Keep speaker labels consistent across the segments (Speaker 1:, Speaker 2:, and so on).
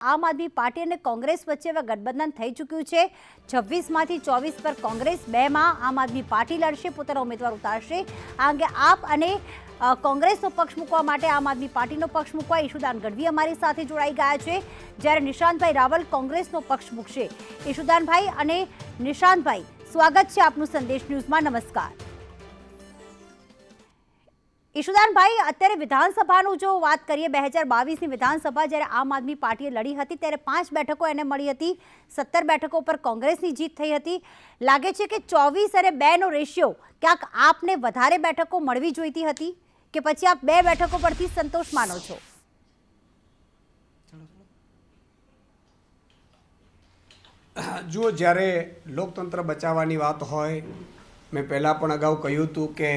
Speaker 1: આમ આદમી પાર્ટી અને કોંગ્રેસ વચ્ચે હવે ગઠબંધન થઈ ચૂક્યું છે. છવ્વીસમાંથી ચોવીસ પર કોંગ્રેસ, બેમાં આમ આદમી પાર્ટી લડશે, પોતાના ઉમેદવાર ઉતારશે. આ અંગે આપ અને કોંગ્રેસનો પક્ષ મૂકવા માટે આમ આદમી પાર્ટીનો પક્ષ મૂકવા ઈશુદાન ગઢવી અમારી સાથે જોડાઈ ગયા છે. જ્યારે નિશાંતભાઈ રાવલ કોંગ્રેસનો પક્ષ મૂકશે. ઈશુદાનભાઈ અને નિશાંતભાઈ, સ્વાગત છે આપનું સંદેશ ન્યૂઝમાં. નમસ્કાર. ઈશુદાનભાઈ, અત્યારે વિધાનસભાનું જો વાત કરીએ, બે હજાર બાવીસની વિધાનસભા જ્યારે આમ આદમી પાર્ટીએ લડી હતી, ત્યારે પાંચ બેઠકો એને મળી હતી. સત્તર બેઠકો પર કોંગ્રેસની જીત થઈ હતી. લાગે છે કે ચોવીસ અને બેનો રેશિયો ક્યાંક આપને વધારે બેઠકો મળવી જોઈતી હતી કે પછી આપ બે બેઠકો પરથી સંતોષ માનો છો?
Speaker 2: જુઓ, જ્યારે લોકતંત્ર બચાવવાની વાત હોય, મેં પહેલાં પણ અગાઉ કહ્યું હતું કે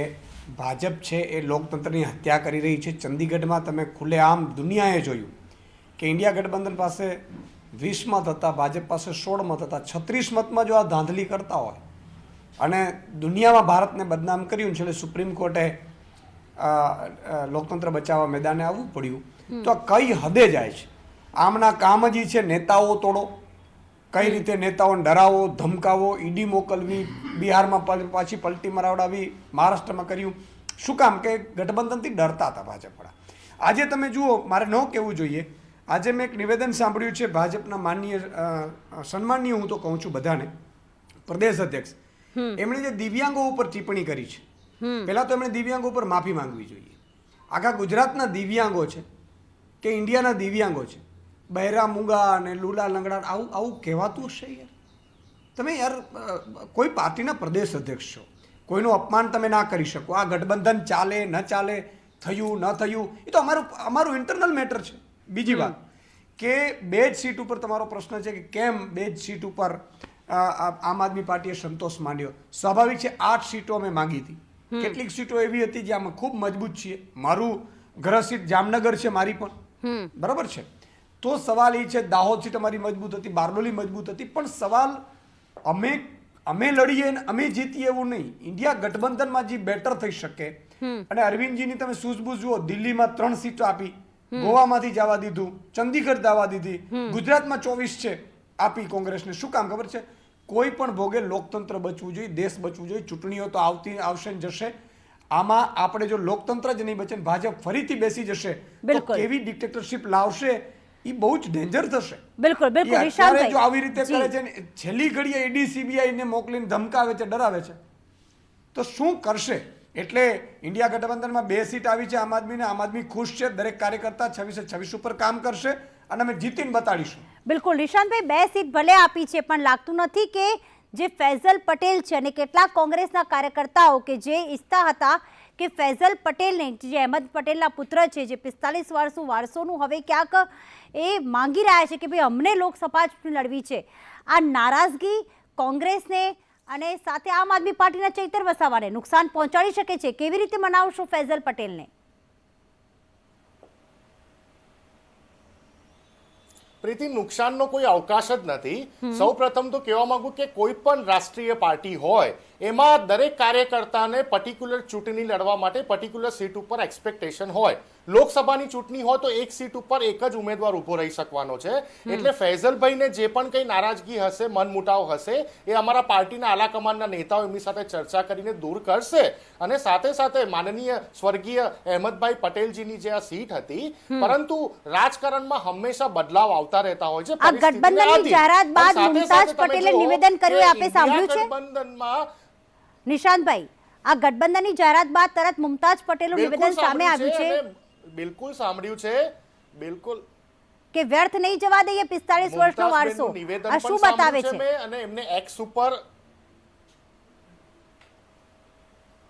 Speaker 2: ભાજપ છે એ લોકતંત્રની હત્યા કરી રહી છે. ચંદીગઢમાં તમે ખુલ્લેઆમ દુનિયાએ જોયું કે ઇન્ડિયા ગઠબંધન પાસે વીસ મત હતા, ભાજપ પાસે સોળ મત હતા. છત્રીસ મતમાં જો આ ધાંધલી કરતા હોય અને દુનિયામાં ભારતને બદનામ કર્યું, છેલ્લે સુપ્રીમ કોર્ટે લોકતંત્ર બચાવવા મેદાને આવવું પડ્યું, તો આ કઈ હદે જાય છે? આમના કામ જ છે, નેતાઓ તોડો. કઈ રીતે નેતાઓને ડરાવો ધમકાવો ઈડી મોકલવી બિહારમાં પાછી પલટી મરાવડાવી મહારાષ્ટ્રમાં કર્યું. શું કામ કે ગઠબંધનથી ડરતા હતા ભાજપવાળા. આજે તમે જુઓ મારે ન કહેવું જોઈએ. આજે મેં એક નિવેદન સાંભળ્યું છે ભાજપના માનનીય સન્માનીય હું તો કહું છું બધાને. પ્રદેશ અધ્યક્ષ. એમણે જે દિવ્યાંગો ઉપર ટિપ્પણી કરી છે પહેલા તો એમણે દિવ્યાંગો ઉપર માફી માંગવી જોઈએ. આખા ગુજરાતના દિવ્યાંગો છે કે ઇન્ડિયાના દિવ્યાંગો છે? બહેરા મૂંગા અને લૂલા લંગડા આવું આવું કહેવાતું હશે યાર. તમે યાર કોઈ પાર્ટીના પ્રદેશ અધ્યક્ષ છો. કોઈનું અપમાન તમે ના કરી શકો. આ ગઠબંધન ચાલે ન ચાલે થયું ન થયું એ તો અમારું અમારું ઇન્ટરનલ મેટર છે. બીજી વાત કે બે જ સીટ ઉપર તમારો પ્રશ્ન છે કે કેમ બે જ સીટ ઉપર આમ આદમી પાર્ટીએ સંતોષ માંડ્યો? સ્વાભાવિક છે આઠ સીટો અમે માંગી હતી. કેટલીક સીટો એવી હતી જે અમે ખૂબ મજબૂત છીએ. મારું ગ્રહ સીટ જામનગર છે મારી પણ. બરાબર છે? તો સવાલ એ છે દાહોદ સીટ અમારી મજબૂત હતી બારડોલી મજબૂત હતી પણ સવાલ અમે અમે લડીએ ને અમે જીતીએ એવું નહીં. ઇન્ડિયા ગઠબંધનમાં જે બેટર થઈ શકે અને અરવિંદજીની તમે સૂઝબૂઝ જુઓ દિલ્હીમાં ત્રણ સીટો આપી ગોવામાંથી જવા દીધું ચંદીગઢ દાવા દીધી ગુજરાતમાં ચોવીસ છે આપી કોંગ્રેસને. શું કામ ખબર છે? કોઈ પણ ભોગે લોકતંત્ર બચવું જોઈએ દેશ બચવું જોઈએ ચૂંટણીઓ તો આવતી આવશે ને જશે. આમાં આપણે જો લોકતંત્ર જ નહીં બચે ભાજપ ફરીથી બેસી જશે. કેવી ડિક્ટેટરશીપ લાવશે? એ બહુ જ ડેન્જર થશે.
Speaker 1: બિલકુલ બિલકુલ
Speaker 2: અત્યારે જો આવી રીતે કરે છે ને છેલ્લી ઘડીએ ઈડી સીબીઆઈ ને મોકલીને ધમકાવે છે ડરાવે છે. તો શું કરશે? એટલે ઇન્ડિયા ગઠબંધનમાં બે સીટ આવી છે આમ આદમીને આમ આદમી ખુશ છે દરેક કાર્યકર્તા છવ્વીસે છવ્વીસ ઉપર કામ કરશે અને અમે જીતીને બતાડીશું.
Speaker 1: બિલકુલ નિશાંતભાઈ બે સીટ ભલે આપી છે પણ લાગતું નથી કે જે ફૈઝલ પટેલ છે અને કેટલાક કોંગ્રેસના કાર્યકર્તાઓ કે જે ઈચ્છતા હતા કે ફૈઝલ પટેલને, જે અહેમદ પટેલના પુત્ર છે, જે પિસ્તાલીસ વર્ષનું વારસોનું હવે ક્યાંક એ માંગી રહ્યા છે કે ભાઈ અમને લોકસભા ચૂંટણી લડવી છે. આ નારાજગી કોંગ્રેસને અને સાથે આમ આદમી પાર્ટીના ચૈતર વસાવાને નુકસાન પહોંચાડી શકે છે. કેવી રીતે મનાવશો ફૈઝલ પટેલને?
Speaker 3: પ્રીતિ નુકસાનનો કોઈ અવકાશ જ નથી. સૌ પ્રથમ તો કહેવા માંગુ કે કોઈ પણ રાષ્ટ્રીય પાર્ટી હોય એમાં દરેક કાર્યકર્તાને પર્ટિક્યુલર ચૂંટણી લડવા માટે પર્ટિક્યુલર સીટ ઉપર એક્સપેક્ટેશન હોય. લોકસભાની ચૂંટણી હોય તો એક સીટ ઉપર એક જ ઉમેદવાર ઊભો રહી શકવાનો છે. એટલે ફૈઝલભાઈને જે પણ કંઈ નારાજગી હશે મનમુટાવ હશે એ અમારા પાર્ટીના આલાકમાનના નેતાઓ એમની સાથે ચર્ચા કરીને દૂર કરશે. અને સાથે સાથે માનનીય સ્વર્ગીય અહેમદભાઈ પટેલજીની જે આ સીટ હતી પરંતુ રાજકારણમાં હંમેશા બદલાવ આવતા રહેતા હોય છે
Speaker 1: આ ગઠબંધનની. જાહેરાત બાદ
Speaker 3: તમે
Speaker 1: પટેલે નિવેદન કર્યું આપે સાંભળ્યું છે?
Speaker 3: ગઠબંધનમાં
Speaker 1: નિશાંતભાઈ આ ગઠબંધનની જાહેરાત બાદ તરત મુમતાજ પટેલનું નિવેદન સામે આવ્યું છે
Speaker 3: બિલકુલ સાંભળ્યું છે. બિલકુલ.
Speaker 1: કે વ્યર્થ નહીં જવા દઈએ પિસ્તાળીસ વર્ષનો વારસો. આ શું બતાવે છે
Speaker 3: અને એમને એક્સ ઉપર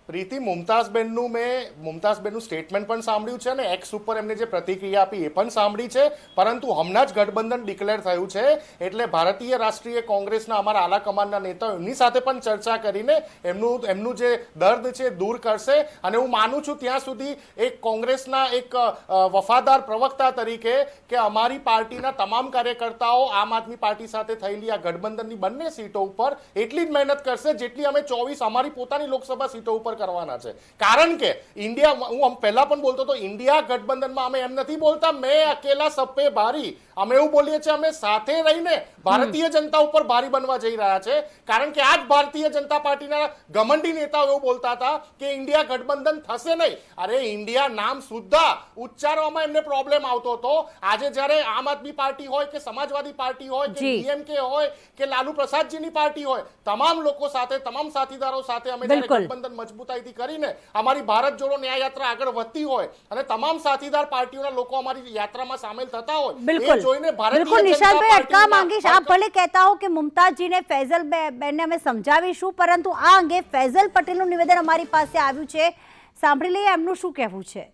Speaker 3: પ્રીતિ, મુમતાઝબેનનું મેં, મુમતાઝબેનનું સ્ટેટમેન્ટ પણ સાંભળ્યું છે અને એક્સ ઉપર એમને જે પ્રતિક્રિયા આપી એ પણ સાંભળી છે. પરંતુ હમણાં જ ગઠબંધન ડિક્લેર થયું છે. એટલે ભારતીય રાષ્ટ્રીય કોંગ્રેસના અમારા આલા કમાનના નેતાઓ એમની સાથે પણ ચર્ચા કરીને એમનું એમનું જે દર્દ છે દૂર કરશે. અને હું માનું છું ત્યાં સુધી એક કોંગ્રેસના એક વફાદાર પ્રવક્તા તરીકે કે અમારી પાર્ટીના તમામ કાર્યકર્તાઓ આમ આદમી પાર્ટી સાથે થયેલી આ ગઠબંધનની બંને સીટો ઉપર એટલી જ મહેનત કરશે જેટલી અમે ચોવીસ અમારી પોતાની લોકસભા સીટો ઉપર કરવાના છે. કારણ કે ઇન્ડિયા હું આમ પહેલા પણ બોલતો હતો ઇન્ડિયા ગઠબંધનમાં અમે એમ નથી બોલતા મેં અકેલા સપ્પે ભારી અમે એવું બોલીએ છીએ અમે સાથે રહીને ભારતીય જનતા ઉપર ભારી બનવા જઈ રહ્યા છે. કારણ કે આ જ ભારતીય જનતા પાર્ટીના ગમંડી નેતાઓ એવું બોલતા હતા કે ઇન્ડિયા ગઠબંધન થશે નહીં. અરે ઇન્ડિયા નામ સુદ્ધા ઉચ્ચારવામાં એમને પ્રોબ્લેમ આવતો હતો. આજે જ્યારે આમ આદમી પાર્ટી હોય કે સમાજવાદી પાર્ટી હોય કે ડીએમકે હોય કે લાલુ પ્રસાદજીની પાર્ટી હોય તમામ લોકો સાથે તમામ સાથીદારો સાથે અમે ગઠબંધન
Speaker 1: બિલકુલ.
Speaker 3: ગઠબંધન મજબૂતાઈથી કરીને અમારી ભારત જોડો ન્યાય યાત્રા આગળ વધતી હોય અને તમામ સાથીદાર પાર્ટીઓના લોકો અમારી યાત્રામાં સામેલ થતા હોય એ
Speaker 1: બિલકુલ
Speaker 3: જોઈને ભારતીય
Speaker 1: બિલકુલ
Speaker 3: જનતા
Speaker 1: નિશાંતભાઈ અટકા
Speaker 3: પાર્ટીના
Speaker 1: માંગીશ આપ ભલે કહેતા હો કે મુમતાજજીને ફૈઝલ બે- બેનને અમે સમજાવીશું પરંતુ આ અંગે ફૈઝલ પટેલનું નિવેદન અમારી પાસે આવ્યું છે સાંભળી લઈએ એમનું શું કહેવું છે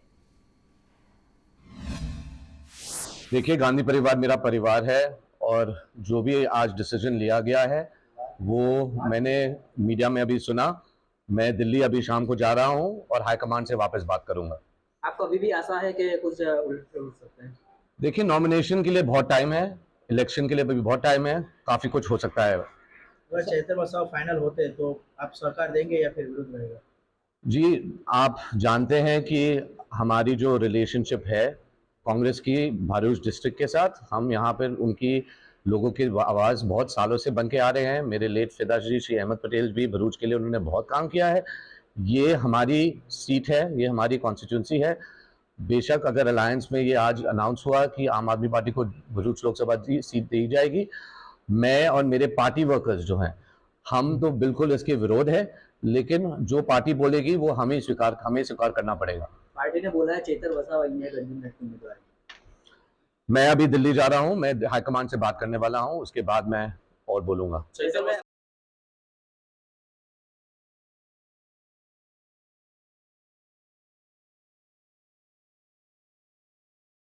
Speaker 4: देखिए गांधी परिवार मेरा परिवार है और जो भी आज डिसीजन लिया गया है वो मैंने मीडिया में अभी सुना मैं दिल्ली अभी शाम को जा रहा हूँ और हाईकमान से वापस बात करूँगा।
Speaker 5: आपको अभी भी आशा है कि कुछ उल्ट सकते हैं?
Speaker 4: देखिए नॉमिनेशन के लिए बहुत टाइम है इलेक्शन के लिए भी बहुत टाइम है काफ़ी कुछ हो सकता है।
Speaker 6: अगर चैतर बसाव फाइनल होते हैं तो आप सरकार देंगे या फिर विरोध रहेगा?
Speaker 4: जी आप जानते हैं कि हमारी जो रिलेशनशिप है कांग्रेस की भरूच डिस्ट्रिक्ट के साथ हम यहाँ पर उनकी लोगों की आवाज़ बहुत सालों से बन के आ रहे हैं। मेरे लेट फिदा जी श्री अहमद पटेल भी भरूच के लिए उन्होंने बहुत काम किया है। ये हमारी सीट है, ये हमारी कॉन्स्टिट्यूंसी है। बेशक अगर अलायंस में ये आज अनाउंस हुआ कि आम आदमी पार्टी को भरूच लोकसभा सीट दी जाएगी, मैं और मेरे पार्टी वर्कर्स जो हैं, हम तो बिल्कुल इसके विरोध है, लेकिन जो पार्टी बोलेगी वो हमें स्वीकार हमें स्वीकार करना पड़ेगा।
Speaker 5: पार्टी ने बोला है चेतर के उम्मीदवार। हैं।
Speaker 4: मैं अभी दिल्ली जा रहा हूँ मैं हाईकमान से बात करने वाला हूँ उसके बाद मैं और बोलूंगा
Speaker 5: चेतर